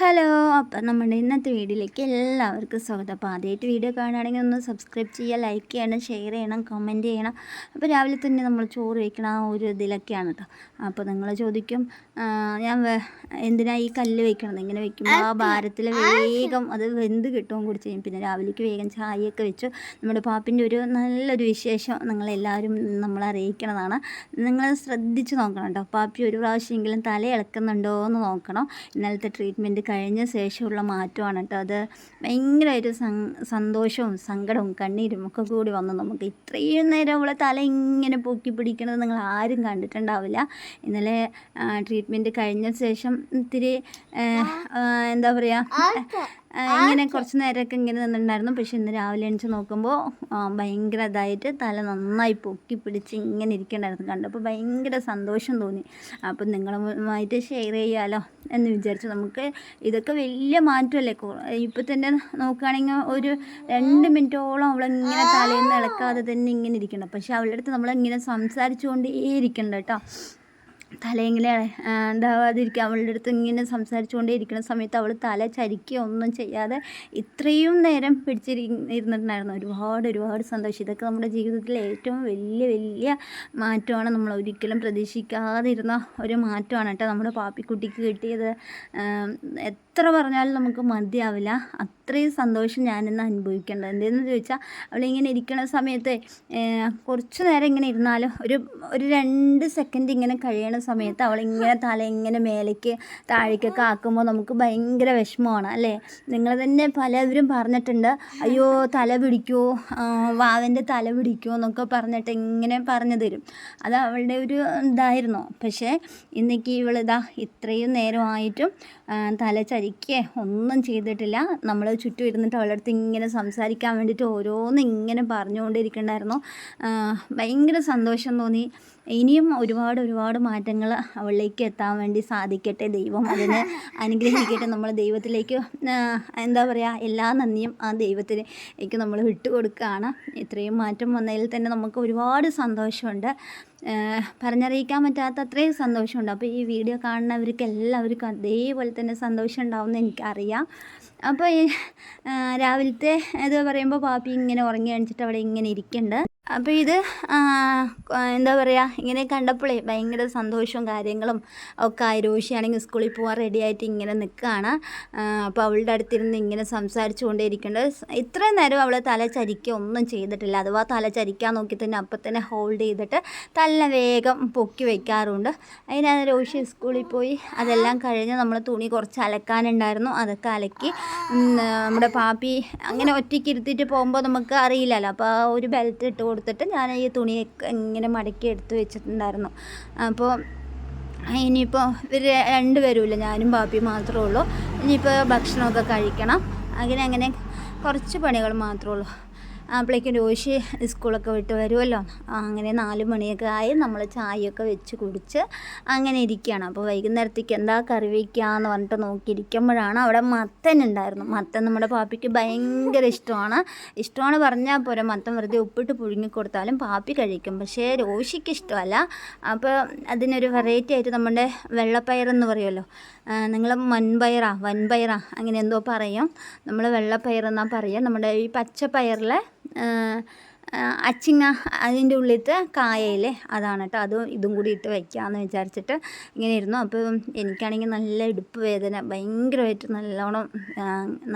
Hello അപ്പം നമ്മുടെ ഇന്നത്തെ വീഡിയോയിലേക്ക് എല്ലാവർക്കും സ്വാഗതം. അപ്പോൾ ആദ്യമായിട്ട് വീഡിയോ കാണുകയാണെങ്കിൽ ഒന്ന് സബ്സ്ക്രൈബ് ചെയ്യുക ലൈക്ക് ചെയ്യണം ഷെയർ ചെയ്യണം കമന്റ് ചെയ്യണം. അപ്പോൾ രാവിലെ തന്നെ നമ്മൾ ചോറ് വയ്ക്കണം ആ ഒരു ഇതിലൊക്കെയാണ് കേട്ടോ അപ്പോൾ നിങ്ങൾ ചോദിക്കും ഞാൻ എന്തിനാണ് എന്തിനാ ഈ കല്ല് വയ്ക്കണത് ഇങ്ങനെ വയ്ക്കുമ്പോൾ ആ ഭാരത്തിൽ വേഗം അത് വെന്ത് കിട്ടുകയും കൂടി ചെയ്യും. പിന്നെ രാവിലേക്ക് വേഗം ചായയൊക്കെ വെച്ചു. നമ്മുടെ പാപ്പിന്റെ ഒരു നല്ലൊരു വിശേഷം നിങ്ങളെല്ലാവരും നമ്മളെ അറിയിക്കണതാണ്. നിങ്ങൾ ശ്രദ്ധിച്ച് നോക്കണം കേട്ടോ പാപ്പി ഒരു പ്രാവശ്യമെങ്കിലും തല ഇളക്കുന്നുണ്ടോ എന്ന് നോക്കണം. ഇന്നലത്തെ ട്രീറ്റ്മെന്റ് കഴിഞ്ഞ ശേഷമുള്ള മാറ്റമാണ് കേട്ടോ അത് ഭയങ്കരമായിട്ട് സന്തോഷവും സങ്കടവും കണ്ണീരും ഒക്കെ കൂടി വന്നു നമുക്ക്. ഇത്രയും നേരം അവളെ തല ഇങ്ങനെ പൊക്കി പിടിക്കണത് നിങ്ങൾ ആരും കണ്ടിട്ടുണ്ടാവില്ല. ഇന്നലെ ട്രീറ്റ്മെന്റ് കഴിഞ്ഞ ശേഷം ഇത്തിരി എന്താ പറയുക ഇങ്ങനെ കുറച്ച് നേരമൊക്കെ ഇങ്ങനെ നിന്നിട്ടുണ്ടായിരുന്നു. പക്ഷെ ഇന്ന് രാവിലെ എണിച്ച് നോക്കുമ്പോൾ ഭയങ്കര ഇതായിട്ട് തല നന്നായി പൊക്കി പിടിച്ച് ഇങ്ങനെ ഇരിക്കണ്ടായിരുന്നു. കണ്ടപ്പോൾ ഭയങ്കര സന്തോഷം തോന്നി. അപ്പം നിങ്ങളുമായിട്ട് ഷെയർ ചെയ്യാമല്ലോ എന്ന് വിചാരിച്ചു. നമുക്ക് ഇതൊക്കെ വലിയ മാറ്റമല്ലേ? ഇപ്പം തന്നെ നോക്കുകയാണെങ്കിൽ ഒരു രണ്ട് മിനിറ്റോളം അവളിങ്ങനെ തലയിൽ നിന്ന് ഇളക്കാതെ തന്നെ ഇങ്ങനെ ഇരിക്കണം. പക്ഷെ അവളുടെ അടുത്ത് നമ്മളിങ്ങനെ സംസാരിച്ചുകൊണ്ടേ ഇരിക്കണ്ട കേട്ടോ. തലയെങ്കിലും ഉണ്ടാവാതിരിക്കുക അവളുടെ അടുത്ത് ഇങ്ങനെ സംസാരിച്ചുകൊണ്ടേ ഇരിക്കുന്ന സമയത്ത് അവൾ തല ചരിക്കുകയോ ഒന്നും ചെയ്യാതെ ഇത്രയും നേരം പിടിച്ചിരി ഇരുന്നിട്ടുണ്ടായിരുന്നു ഒരുപാട് ഒരുപാട് സന്തോഷം. ഇതൊക്കെ നമ്മുടെ ജീവിതത്തിലെ ഏറ്റവും വലിയ വലിയ മാറ്റമാണ്. നമ്മൾ ഒരിക്കലും പ്രതീക്ഷിക്കാതിരുന്ന ഒരു മാറ്റമാണ് കേട്ടോ നമ്മുടെ പാപ്പിക്കുട്ടിക്ക് കിട്ടിയത്. എത്ര പറഞ്ഞാലും നമുക്ക് മതിയാവില്ല. അത്രയും സന്തോഷം ഞാനിന്ന് അനുഭവിക്കേണ്ടത്. എന്തെന്ന് ചോദിച്ചാൽ അവളിങ്ങനെ ഇരിക്കുന്ന സമയത്ത് കുറച്ച് നേരം ഇങ്ങനെ ഇരുന്നാലും ഒരു ഒരു രണ്ട് സെക്കൻഡ് ഇങ്ങനെ കഴിയണ സമയത്ത് അവളിങ്ങനെ തല ഇങ്ങനെ മേലേക്ക് താഴേക്കൊക്കെ ആക്കുമ്പോൾ നമുക്ക് ഭയങ്കര വിഷമമാണ് അല്ലേ? നിങ്ങൾ തന്നെ പലവരും പറഞ്ഞിട്ടുണ്ട് അയ്യോ തല പിടിക്കുമോ വാവന്റെ തല പിടിക്കുമോ എന്നൊക്കെ പറഞ്ഞിട്ട് ഇങ്ങനെ പറഞ്ഞു തരും. അത് അവളുടെ ഒരു ഇതായിരുന്നു. പക്ഷേ ഇന്നേക്ക് ഇവളിതാ ഇത്രയും നേരമായിട്ടും തല തല ചരിക്കുക ഒന്നും ചെയ്തിട്ടില്ല. നമ്മൾ ചുറ്റും ഇരുന്നിട്ട് അവളുടെ അടുത്ത് ഇങ്ങനെ സംസാരിക്കാൻ വേണ്ടിയിട്ട് ഓരോന്ന് ഇങ്ങനെ പറഞ്ഞുകൊണ്ടിരിക്കണ്ടായിരുന്നു. ഭയങ്കര സന്തോഷം തോന്നി. ഇനിയും ഒരുപാട് ഒരുപാട് മാറ്റങ്ങൾ അവളിലേക്ക് എത്താൻ വേണ്ടി സാധിക്കട്ടെ ദൈവം. അതിനെ അനുഗ്രഹിക്കട്ടെ. നമ്മൾ ദൈവത്തിലേക്ക് എന്താ പറയുക എല്ലാ നന്ദിയും ആ ദൈവത്തിലേക്ക് നമ്മൾ വിട്ടുകൊടുക്കുകയാണ്. ഇത്രയും മാറ്റം വന്നതിൽ തന്നെ നമുക്ക് ഒരുപാട് സന്തോഷമുണ്ട്. പറഞ്ഞറിയിക്കാൻ പറ്റാത്ത അത്രയും സന്തോഷമുണ്ട്. അപ്പോൾ ഈ വീഡിയോ കാണുന്നവർക്ക് എല്ലാവർക്കും അതേപോലെ തന്നെ സന്തോഷം ഉണ്ടാവുമെന്ന് എനിക്കറിയാം. അപ്പോൾ രാവിലത്തെ ഇത് പറയുമ്പോൾ പാപ്പി ഇങ്ങനെ ഉറങ്ങി കഴിഞ്ഞിട്ട് അവിടെ ഇങ്ങനെ ഇരിക്കുന്നുണ്ട്. അപ്പോൾ ഇത് എന്താ പറയുക ഇങ്ങനെ കണ്ടപ്പോഴേ ഭയങ്കര സന്തോഷവും കാര്യങ്ങളും ഒക്കെ ആയി. രോഷിയാണെങ്കിൽ സ്കൂളിൽ പോകാൻ റെഡി ആയിട്ട് ഇങ്ങനെ നിൽക്കുകയാണ്. അപ്പോൾ അവളുടെ അടുത്തിരുന്ന് ഇങ്ങനെ സംസാരിച്ചു കൊണ്ടേയിരിക്കേണ്ടത് ഇത്രയും നേരം അവൾ തല ചരിക്കുക ഒന്നും ചെയ്തിട്ടില്ല. അഥവാ തല ചരിക്കാൻ നോക്കി തന്നെ അപ്പം തന്നെ ഹോൾഡ് ചെയ്തിട്ട് തല വേഗം പൊക്കി വയ്ക്കാറുണ്ട് അതിനാണ് രോഷി സ്കൂളിൽ പോയി അതെല്ലാം കഴിഞ്ഞ് നമ്മൾ തുണി കുറച്ച് അലക്കാനുണ്ടായിരുന്നു. അതൊക്കെ അലക്കി നമ്മുടെ പാപ്പി അങ്ങനെ ഒറ്റയ്ക്ക് ഇരുത്തിയിട്ട് പോകുമ്പോൾ നമുക്ക് അറിയില്ലല്ലോ. അപ്പോൾ ആ ഒരു ബെൽറ്റ് ഇട്ട് കൊടുത്തിട്ട് ഞാൻ ഈ തുണി ഇങ്ങനെ മടക്കി എടുത്ത് വെച്ചിട്ടുണ്ടായിരുന്നു. അപ്പോൾ ഇനിയിപ്പോൾ ഇവർ രണ്ടുപേരുമില്ല ഞാനും ബാപ്പിയും മാത്രമേ ഉള്ളൂ. ഇനിയിപ്പോൾ ഭക്ഷണമൊക്കെ കഴിക്കണം. അങ്ങനെ അങ്ങനെ കുറച്ച് പണികൾ മാത്രമേ ഉള്ളൂ. അപ്പോഴേക്കും രോഷി സ്കൂളൊക്കെ വിട്ട് വരുമല്ലോ അങ്ങനെ നാല് മണിയൊക്കെ ആയി നമ്മൾ ചായയൊക്കെ വെച്ച് കുടിച്ച് അങ്ങനെ ഇരിക്കുകയാണ് അപ്പോൾ വൈകുന്നേരത്തേക്ക് എന്താ കറി വയ്ക്കാന്ന് പറഞ്ഞിട്ട് നോക്കിയിരിക്കുമ്പോഴാണ് അവിടെ മത്തൻ ഉണ്ടായിരുന്നു. മത്തൻ നമ്മുടെ പാപ്പിക്ക് ഭയങ്കര ഇഷ്ടമാണ്. ഇഷ്ടമാണ് പറഞ്ഞാൽ പോരാ മത്തൻ വെറുതെ ഉപ്പിട്ട് പുഴുങ്ങി കൊടുത്താലും പാപ്പി കഴിക്കും. പക്ഷേ രോഷിക്ക് ഇഷ്ടമല്ല. അപ്പോൾ അതിനൊരു വെറൈറ്റി ആയിട്ട് നമ്മുടെ വെള്ളപ്പയർ എന്ന് പറയുമല്ലോ. നിങ്ങൾ മൺപയറാ വൻപയറാ അങ്ങനെ എന്തോ പറയും. നമ്മൾ വെള്ളപ്പയർ എന്നാൽ പറയുക നമ്മുടെ ഈ പച്ചപ്പയറിലെ അച്ചിങ്ങ അതിന്റെ ഉള്ളിലത്തെ കായയിലെ അതാണ് കേട്ടോ അതും ഇതും കൂടി ഇട്ട് വയ്ക്കാമെന്ന് വിചാരിച്ചിട്ട് ഇങ്ങനെ ഇരുന്നു. അപ്പോൾ എനിക്കാണെങ്കിൽ നല്ല ഇടുപ്പ് വേദന ഭയങ്കരമായിട്ട് നല്ലോണം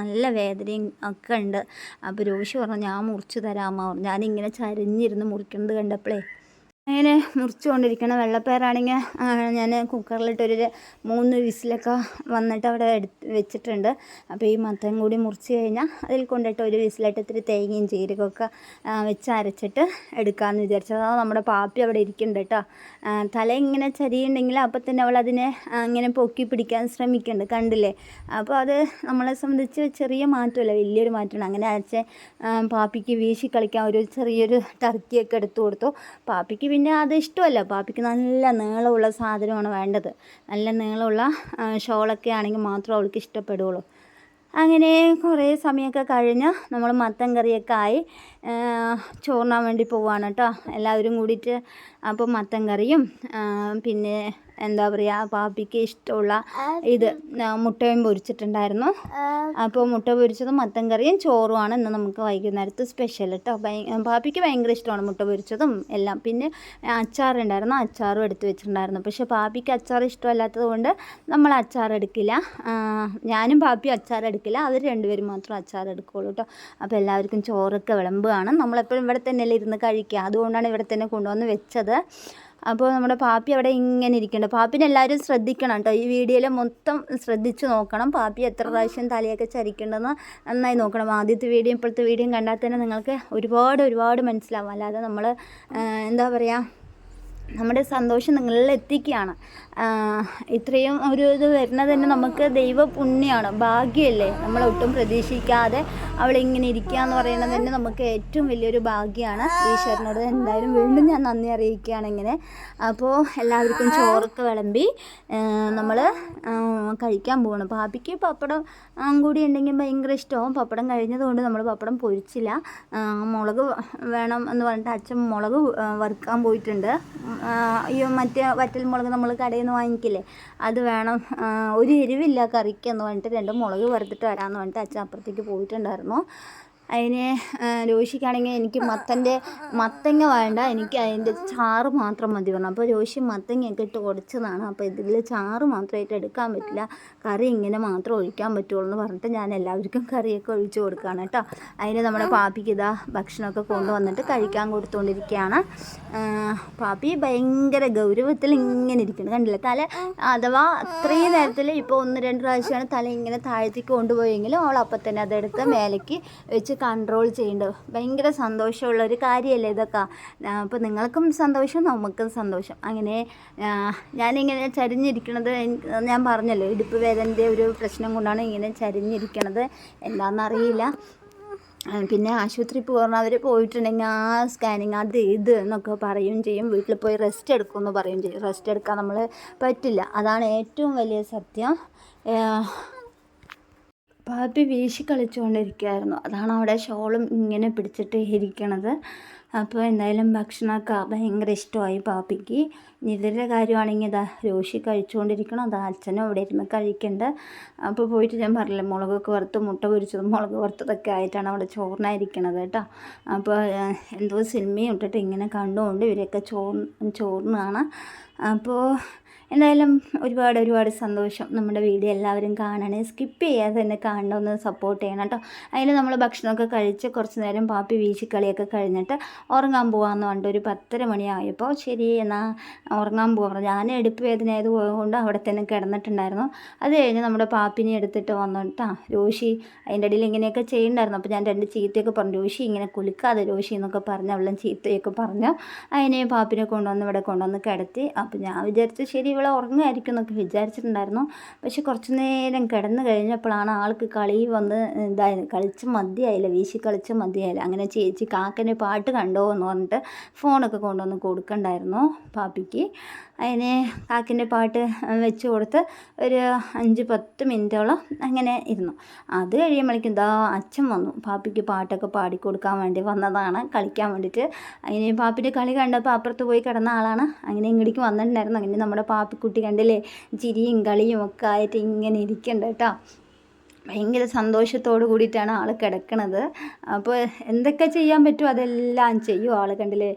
നല്ല വേദനയും ഒക്കെ ഉണ്ട്. അപ്പോൾ രോഷി പറഞ്ഞു ഞാൻ മുറിച്ച് തരാമോ ഞാനിങ്ങനെ ചരിഞ്ഞിരുന്ന് മുറിക്കുന്നത് കണ്ടപ്പോഴേ അങ്ങനെ മുറിച്ചുകൊണ്ടിരിക്കണം വെള്ളപ്പയറാണെങ്കിൽ ഞാൻ കുക്കറിലിട്ടൊരു മൂന്ന് വിസിലൊക്കെ വന്നിട്ട് അവിടെ എടുത്ത് വെച്ചിട്ടുണ്ട്. അപ്പോൾ ഈ മത്തൻ കൂടി മുറിച്ച് കഴിഞ്ഞാൽ അതിൽ കൊണ്ടിട്ട് ഒരു വിസിലിട്ട് ഇത്തിരി തേങ്ങയും ജീരകമൊക്കെ ആ, വെച്ച് അരച്ചിട്ട് എടുക്കാമെന്ന് വിചാരിച്ചു. അതാ നമ്മുടെ പാപ്പി അവിടെ ഇരിക്കുന്നുണ്ട് കേട്ടോ. തല ഇങ്ങനെ ചരിയുണ്ടെങ്കിൽ അപ്പോൾ തന്നെ അവൾ അതിനെ അങ്ങനെ പൊക്കി പിടിക്കാൻ ശ്രമിക്കുന്നുണ്ട്. കണ്ടില്ലേ? അപ്പോൾ അത് നമ്മളെ സംബന്ധിച്ച് ചെറിയ മാറ്റമല്ല വലിയൊരു മാറ്റമാണ്. അങ്ങനെ അരച്ച് പാപ്പിക്ക് വീശി കളിക്കാൻ ഒരു ചെറിയൊരു ടർക്കിയൊക്കെ എടുത്തു കൊടുത്തു. പാപ്പിക്ക് പിന്നെ അത് ഇഷ്ടമല്ല. പാപ്പിക്ക് നല്ല നീളമുള്ള സാധനമാണ് വേണ്ടത്. നല്ല നീളമുള്ള ഷോളൊക്കെ ആണെങ്കിൽ മാത്രമേ അവൾക്ക് ഇഷ്ടപ്പെടുകയുള്ളൂ. അങ്ങനെ കുറേ സമയമൊക്കെ കഴിഞ്ഞ് നമ്മൾ മത്തൻ കറിയൊക്കെ ആയി. ചോറിനാൻ വേണ്ടി പോവുകയാണ് കേട്ടോ എല്ലാവരും കൂടിയിട്ട് അപ്പോൾ മത്തൻ കറിയും പിന്നെ എന്താ പറയുക പാപ്പിക്ക് ഇഷ്ടമുള്ള ഇത് മുട്ടയും പൊരിച്ചിട്ടുണ്ടായിരുന്നു. അപ്പോൾ മുട്ട പൊരിച്ചതും മത്തൻ കറിയും ചോറുമാണ് ഇന്ന് നമുക്ക് വൈകുന്നേരത്ത് സ്പെഷ്യൽ കേട്ടോ പാപ്പിക്ക് ഭയങ്കര ഇഷ്ടമാണ് മുട്ട പൊരിച്ചതും എല്ലാം. പിന്നെ അച്ചാറുണ്ടായിരുന്നു അച്ചാറും എടുത്ത് വെച്ചിട്ടുണ്ടായിരുന്നു. പക്ഷേ പാപ്പിക്ക് അച്ചാർ ഇഷ്ടമല്ലാത്തത് കൊണ്ട് നമ്മൾ അച്ചാർ എടുക്കില്ല. ഞാനും പാപ്പിയും അച്ചാർ എടുക്കില്ല. അവർ രണ്ടുപേരും മാത്രം അച്ചാർ എടുക്കുകയുള്ളൂ കേട്ടോ അപ്പോൾ എല്ലാവർക്കും ചോറൊക്കെ വിളമ്പുകയാണ് നമ്മളെപ്പോഴും ഇവിടെ തന്നെയല്ലേ ഇരുന്ന് കഴിക്കുക. അതുകൊണ്ടാണ് ഇവിടെ തന്നെ കൊണ്ടുവന്ന് വെച്ചത്. അപ്പോൾ നമ്മുടെ പാപ്പി അവിടെ ഇങ്ങനെ ഇരിക്കുന്നുണ്ട്. പാപ്പിനെ എല്ലാവരും ശ്രദ്ധിക്കണം കേട്ടോ. ഈ വീഡിയോയിൽ മൊത്തം ശ്രദ്ധിച്ചു നോക്കണം. പാപ്പി എത്ര പ്രാവശ്യം തലയൊക്കെ ചരിക്കേണ്ടതെന്ന് നന്നായി നോക്കണം. ആദ്യത്തെ വീഡിയോ ഇപ്പോഴത്തെ വീഡിയോയും കണ്ടാൽ തന്നെ നിങ്ങൾക്ക് ഒരുപാട് ഒരുപാട് മനസ്സിലാവും. അല്ലാതെ നമ്മൾ എന്താ പറയുക നമ്മുടെ സന്തോഷം നിങ്ങളിൽ എത്തിക്കുകയാണ് ഇത്രയും ഒരു ഇത് വരുന്നത് തന്നെ നമുക്ക് ദൈവ പുണ്യമാണ് ഭാഗ്യമല്ലേ നമ്മളൊട്ടും പ്രതീക്ഷിക്കാതെ അവൾ ഇങ്ങനെ ഇരിക്കുക എന്ന് പറയുന്നത് തന്നെ നമുക്ക് ഏറ്റവും വലിയൊരു ഭാഗ്യമാണ്. ഈശ്വരനോട് എന്തായാലും വീണ്ടും ഞാൻ നന്ദി അറിയിക്കുകയാണ് ഇങ്ങനെ. അപ്പോൾ എല്ലാവർക്കും ചോറൊക്കെ വിളമ്പി നമ്മൾ കഴിക്കാൻ പോകണം പാപ്പിക്ക് പപ്പടം കൂടി ഉണ്ടെങ്കിൽ ഭയങ്കര ഇഷ്ടമാവും. പപ്പടം കഴിഞ്ഞതുകൊണ്ട് നമ്മൾ പപ്പടം പൊരിച്ചില്ല. മുളക് വേണം എന്ന് പറഞ്ഞിട്ട് അച്ഛൻ മുളക് വറുക്കാൻ പോയിട്ടുണ്ട്. ഈ മറ്റേ വറ്റൽ മുളക് നമ്മൾ കടയിൽ നിന്ന് വാങ്ങിക്കില്ലേ? അത് വേണം. ഒരു എരിവില്ല കറിക്ക് എന്ന് പറഞ്ഞിട്ട് രണ്ട് മുളക് വറുത്തിട്ട് വരാമെന്ന് പറഞ്ഞിട്ട് അച്ഛൻ അപ്പുറത്തേക്ക് പോയിട്ടുണ്ടായിരുന്നു. അതിന് രോഷിക്കാണെങ്കിൽ എനിക്ക് മത്തന്റെ മത്തങ്ങ വേണ്ട. എനിക്ക് അതിന്റെ ചാറ് മാത്രം മതി പറഞ്ഞു. അപ്പോൾ രോഷി മത്തങ്ങയൊക്കെ ഇട്ട് ഉടച്ചതാണ്. അപ്പോൾ ഇതിൽ ചാറ് മാത്രമായിട്ട് എടുക്കാൻ പറ്റില്ല. കറി ഇങ്ങനെ മാത്രം ഒഴിക്കാൻ പറ്റുള്ളൂ എന്ന് പറഞ്ഞിട്ട് ഞാൻ എല്ലാവർക്കും കറിയൊക്കെ ഒഴിച്ചു കൊടുക്കുകയാണ് കേട്ടോ. അതിന് നമ്മുടെ പാപ്പിക്ക് ഇതാ ഭക്ഷണമൊക്കെ കൊണ്ടുവന്നിട്ട് കഴിക്കാൻ കൊടുത്തുകൊണ്ടിരിക്കുകയാണ്. പാപ്പി ഭയങ്കര ഗൗരവത്തിൽ ഇങ്ങനെ ഇരിക്കുന്നു. കണ്ടില്ല? തല അഥവാ അത്രയും നേരത്തിൽ ഇപ്പോൾ ഒന്ന് രണ്ട് പ്രാവശ്യമാണ് തല ഇങ്ങനെ താഴ്ത്തി കൊണ്ടുപോയെങ്കിലും അവൾ അപ്പം തന്നെ അതെടുത്ത് മേലേക്ക് വെച്ച് കൺട്രോൾ ചെയ്യേണ്ടത് ഭയങ്കര സന്തോഷമുള്ള ഒരു കാര്യമല്ലേ ഇതൊക്കെ അപ്പോൾ നിങ്ങൾക്കും സന്തോഷം നമുക്കും സന്തോഷം. അങ്ങനെ ഞാനിങ്ങനെ ചരിഞ്ഞിരിക്കണത് ഞാൻ പറഞ്ഞല്ലോ ഇടുപ്പ് വേദന്റെ ഒരു പ്രശ്നം കൊണ്ടാണ് ഇങ്ങനെ ചരിഞ്ഞിരിക്കണത്. എന്താണെന്നറിയില്ല പിന്നെ ആശുപത്രി പോകുന്നവർ പോയിട്ടുണ്ടെങ്കിൽ ആ സ്കാനിങ് അത് ഇത് എന്നൊക്കെ പറയും ചെയ്യും. വീട്ടിൽ പോയി റെസ്റ്റ് എടുക്കുമെന്ന് പറയും ചെയ്യും. റെസ്റ്റ് എടുക്കാൻ നമ്മൾ പറ്റില്ല. അതാണ് ഏറ്റവും വലിയ സത്യം. പാപ്പി വീശി കളിച്ചുകൊണ്ടിരിക്കുകയായിരുന്നു അതാണ് അവിടെ ഷോളും ഇങ്ങനെ പിടിച്ചിട്ട് ഇരിക്കണത്. അപ്പോൾ എന്തായാലും ഭക്ഷണമൊക്കെ ഭയങ്കര ഇഷ്ടമായി പാപ്പിക്ക് ഇതിന്റെ കാര്യമാണെങ്കിൽ ഇതാ രോഷി കഴിച്ചുകൊണ്ടിരിക്കണം അതാ അച്ഛനും അവിടെ ഇരുന്ന് കഴിക്കണ്ട്. അപ്പോൾ പോയിട്ട് ഞാൻ പറഞ്ഞില്ല മുളകൊക്കെ വറുത്ത് മുട്ട പൊരിച്ചതും മുളക് വറുത്തതൊക്കെ ആയിട്ടാണ് അവിടെ ചോറിനായിരിക്കണത് കേട്ടോ. അപ്പോൾ എന്തോ സിനിമയും ഇട്ടിട്ട് ഇങ്ങനെ കണ്ടുകൊണ്ട് ഇവരൊക്കെ ചോറ് ചോറിനാണ്. അപ്പോൾ എന്തായാലും ഒരുപാട് ഒരുപാട് സന്തോഷം നമ്മുടെ വീഡിയോ എല്ലാവരും കാണണേ. സ്കിപ്പ് ചെയ്യാതെ തന്നെ കാണണം ഒന്ന് സപ്പോർട്ട് ചെയ്യണം കേട്ടോ. അതിൽ നമ്മൾ ഭക്ഷണമൊക്കെ കഴിച്ച് കുറച്ച് നേരം പാപ്പി വീശിക്കളിയൊക്കെ കഴിഞ്ഞിട്ട് ഉറങ്ങാൻ പോകാമെന്ന് പറഞ്ഞിട്ട് ഒരു പത്തര മണിയായപ്പോൾ ശരി എന്നാൽ ഉറങ്ങാൻ പോകാം ഞാൻ എടുപ്പ് വേദന ആയതുകൊണ്ട് അവിടെ തന്നെ കിടന്നിട്ടുണ്ടായിരുന്നു. അത് കഴിഞ്ഞ് നമ്മുടെ പാപ്പിനെ എടുത്തിട്ട് വന്നിട്ടാ രോഷി അതിന്റെ ഇടയിൽ ഇങ്ങനെയൊക്കെ ചെയ്യുന്നുണ്ടായിരുന്നു അപ്പോൾ ഞാൻ രണ്ട് ചീത്തയൊക്കെ പറഞ്ഞു. രോഷി ഇങ്ങനെ കുലുക്കാതെ രോഷി എന്നൊക്കെ പറഞ്ഞ് അവളും ചീത്തയൊക്കെ പറഞ്ഞു. അതിനെ പാപ്പിനെ കൊണ്ടുവന്ന് ഇവിടെ കൊണ്ടുവന്ന് കിടത്തി. അപ്പോൾ ഞാൻ വിചാരിച്ചു ശരി ഇവളെ ഉറങ്ങുമായിരിക്കും എന്നൊക്കെ വിചാരിച്ചിട്ടുണ്ടായിരുന്നു. പക്ഷെ കുറച്ച് നേരം കിടന്നു കഴിഞ്ഞപ്പോഴാണ് ആൾക്ക് കളി വന്ന് ഇതായത് കളിച്ച് മതിയായില്ല വീശി കളിച്ച് മതിയായില്ല. അങ്ങനെ ചേച്ചി കാക്കന്റെ പാട്ട് കണ്ടോ എന്ന് പറഞ്ഞിട്ട് ഫോണൊക്കെ കൊണ്ടുവന്ന് കൊടുക്കണ്ടായിരുന്നു പാപ്പിക്ക്. അതിനെ കാക്കിന്റെ പാട്ട് വെച്ച് കൊടുത്ത് ഒരു അഞ്ച് പത്ത് മിനിറ്റോളം അങ്ങനെ ഇരുന്നു. അത് കഴിയുമ്പോഴേക്കും ഇതാ അച്ഛൻ വന്നു. പാപ്പിക്ക് പാട്ടൊക്കെ പാടിക്കൊടുക്കാൻ വേണ്ടി വന്നതാണ് കളിക്കാൻ വേണ്ടിയിട്ട്. അതിന് പാപ്പിന്റെ കളി കണ്ടപ്പോൾ അപ്പുറത്ത് പോയി കിടന്ന ആളാണ്. അങ്ങനെ ഇങ്ങോട്ടേക്ക് വന്നിട്ടുണ്ടായിരുന്നു. അങ്ങനെ നമ്മുടെ പാപ്പിക്കുട്ടി കണ്ടില്ലേ? ചിരിയും കളിയും ഒക്കെ ആയിട്ട് ഇങ്ങനെ ഇരിക്കണ്ട കേട്ടോ. ഭയങ്കര സന്തോഷത്തോട് കൂടിയിട്ടാണ് ആൾ കിടക്കണത്. അപ്പോൾ എന്തൊക്കെ ചെയ്യാൻ പറ്റുമോ അതെല്ലാം ചെയ്യും ആൾ കണ്ടില്ലേ?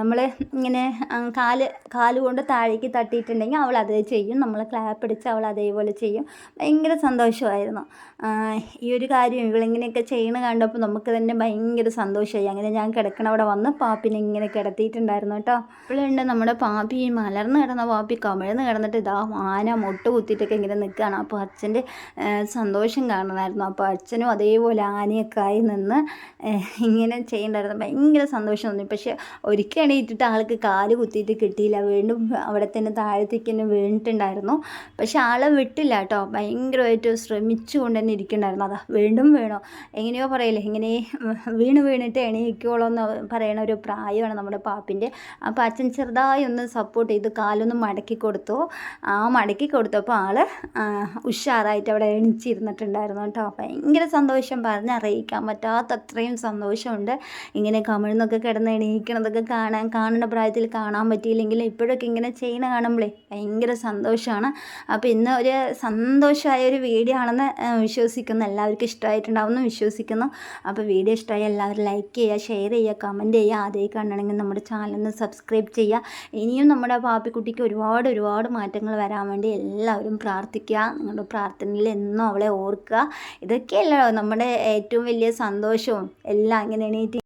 നമ്മൾ ഇങ്ങനെ കാൽ കാൽ കൊണ്ട് താഴേക്ക് തട്ടിയിട്ടുണ്ടെങ്കിൽ അവൾ അത് ചെയ്യും. നമ്മൾ ക്ലാപ്പ് അടിച്ച് അവൾ അതേപോലെ ചെയ്യും. ഭയങ്കര സന്തോഷമായിരുന്നു. ഈ ഒരു കാര്യം ഇവളിങ്ങനെയൊക്കെ ചെയ്യണ കണ്ടപ്പോൾ നമുക്ക് തന്നെ ഭയങ്കര സന്തോഷമായി. അങ്ങനെ ഞാൻ കിടക്കണ അവിടെ വന്ന് പാപ്പിനെ ഇങ്ങനെ കിടത്തിയിട്ടുണ്ടായിരുന്നു കേട്ടോ. ഇപ്പോഴുണ്ട് നമ്മുടെ പാപ്പി. മലർന്ന് കിടന്ന പാപ്പി. കമിഴ്ന്ന് കിടന്നിട്ട് ഇതാ ആന മുട്ട് കുത്തിയിട്ടൊക്കെ ഇങ്ങനെ നിൽക്കുകയാണ്. അപ്പോൾ അച്ഛന്റെ സന്തോഷം കാണണമായിരുന്നു അപ്പോൾ അച്ഛനും അതേപോലെ ആനയൊക്കെ ആയി നിന്ന് ഇങ്ങനെ ചെയ്യണ്ടായിരുന്നു. ഭയങ്കര സന്തോഷം തോന്നി. പക്ഷേ ഒരിക്കൽ എണീറ്റിട്ട് ആൾക്ക് കാൽ കുത്തിയിട്ട് കിട്ടിയില്ല. വീണ്ടും അവിടെ തന്നെ താഴത്തേക്ക് തന്നെ വീണിട്ടുണ്ടായിരുന്നു. പക്ഷേ ആളെ വിട്ടില്ല കേട്ടോ. ഭയങ്കരമായിട്ട് ശ്രമിച്ചു കൊണ്ട് തന്നെ ഇരിക്കണ്ടായിരുന്നു. അതാ വീണ്ടും വീണോ. എങ്ങനെയോ പറയില്ലേ ഇങ്ങനെ വീണ് വീണിട്ട് എണീക്കോളോ എന്ന് പറയണ ഒരു പ്രായമാണ് നമ്മുടെ പാപ്പിന്റെ. അപ്പോൾ അച്ഛൻ ചെറുതായി ഒന്ന് സപ്പോർട്ട് ചെയ്ത് കാലൊന്ന് മടക്കി കൊടുത്തു. ആ മടക്കി കൊടുത്തപ്പോൾ ആൾ ഉഷാറായിട്ട് അവിടെ എണിച്ചിരുന്നിട്ടുണ്ട്. ഉണ്ടായിരുന്നു കേട്ടോ. ഭയങ്കര സന്തോഷം. പറഞ്ഞറിയിക്കാൻ പറ്റാത്ത അത്രയും സന്തോഷമുണ്ട്. ഇങ്ങനെ കമിഴ്ന്നൊക്കെ കിടന്ന് എണീക്കണതൊക്കെ കാണാൻ കാണുന്ന പ്രായത്തിൽ കാണാൻ പറ്റിയില്ലെങ്കിൽ ഇപ്പോഴൊക്കെ ഇങ്ങനെ ചെയ്യുന്ന കാണുമ്പോഴേ ഭയങ്കര സന്തോഷമാണ്. അപ്പോൾ ഇന്ന് ഒരു സന്തോഷമായ ഒരു വീഡിയോ ആണെന്ന് വിശ്വസിക്കുന്നു. എല്ലാവർക്കും ഇഷ്ടമായിട്ടുണ്ടാവും എന്ന് വിശ്വസിക്കുന്നു. അപ്പോൾ വീഡിയോ ഇഷ്ടമായി എല്ലാവരും ലൈക്ക് ചെയ്യുക ഷെയർ ചെയ്യുക കമന്റ് ചെയ്യുക അതേ കാണണമെങ്കിൽ നമ്മുടെ ചാനലൊന്ന് സബ്സ്ക്രൈബ് ചെയ്യുക. ഇനിയും നമ്മുടെ പാപ്പിക്കുട്ടിക്ക് ഒരുപാട് ഒരുപാട് മാറ്റങ്ങൾ വരാൻ വേണ്ടി എല്ലാവരും പ്രാർത്ഥിക്കുക. നിങ്ങളുടെ പ്രാർത്ഥനയിൽ എന്നും അവളെ ഓർക്കുക. ഇതൊക്കെയല്ലോ നമ്മുടെ ഏറ്റവും വലിയ സന്തോഷവും എല്ലാം ഇങ്ങനെ എണീറ്റ്